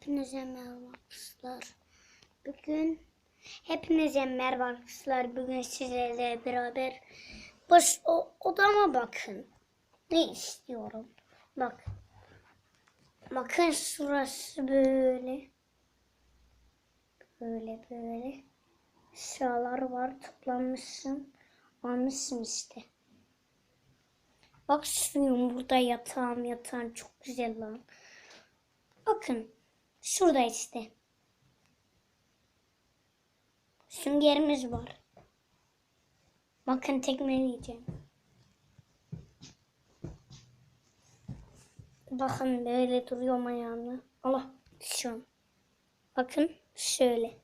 Hepinize merhaba arkadaşlar. Bugün hepinize merhaba arkadaşlar. Bugün sizlerle beraber baş o, odama bakın. Ne istiyorum? Bak. Bakın şurası böyle. Böyle böyle. Eşyalar var toplanmışsın. Almışsın işte. Bak suyum burada yatağım yatağım çok güzel lan. Bakın. Şurada işte. Süngerimiz var. Bakın tekmeleyeceğim. Bakın böyle duruyor ayağımla. Allah düşüyorum. Bakın şöyle.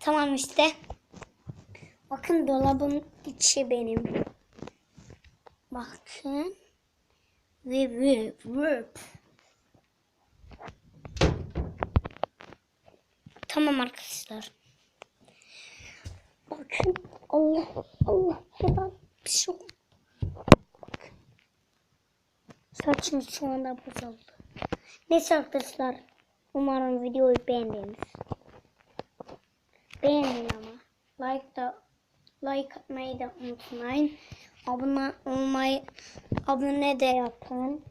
Tamam işte. Bakın dolabın içi benim. Bakın. Ve ve ve. Tamam arkadaşlar. Bakın Allah Allah hemen bir şey oldu. Bakın. Saçım şu anda bozuldu. Neyse arkadaşlar. Umarım videoyu beğendiniz. Beğenin ama. Like da like atmayı da unutmayın. Abone olmayı abone de yapın.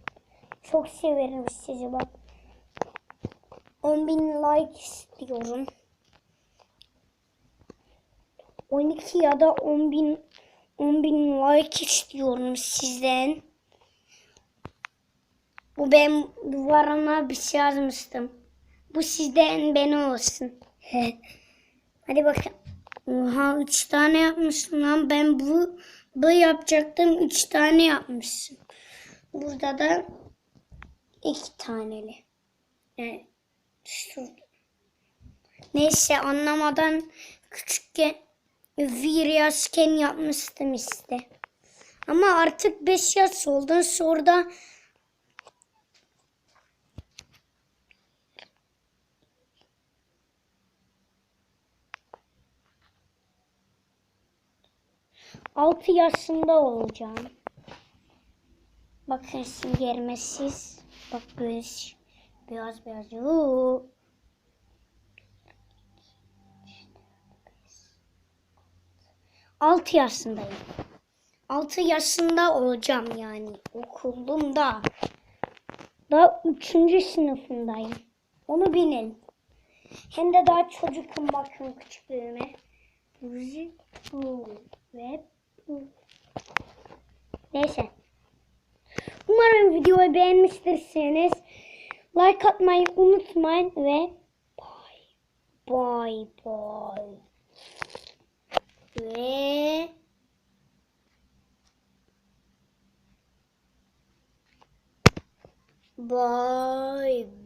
Çok severim sizi bak. 10.000 like istiyorum. 12 ya da 10.000 10.000 like istiyorum sizden. Bu ben duvarına bir şey yazmıştım. Bu sizden beni olsun. Hadi bakın. Oha 3 tane yapmışsın lan. Ben bu bu yapacaktım. 3 tane yapmışsın. Burada da 2 taneli. Yani. Neyse anlamadan küçükken bir yaşken yapmıştım işte. Ama artık 5 yaş oldun sonra da Altı yaşında olacağım. Bakın şimdi siz. Bak böyle beyaz beyaz. Yoo. Altı yaşındayım. Altı yaşında olacağım yani. Okuldum da. Daha üçüncü sınıfındayım. Onu bilin. Hem de daha çocukum bakın küçüklüğüme. Müzik. Neyse. Umarım videoyu beğenmiştirsiniz. Like atmayı unutmayın ve bye bye bye. Ve bye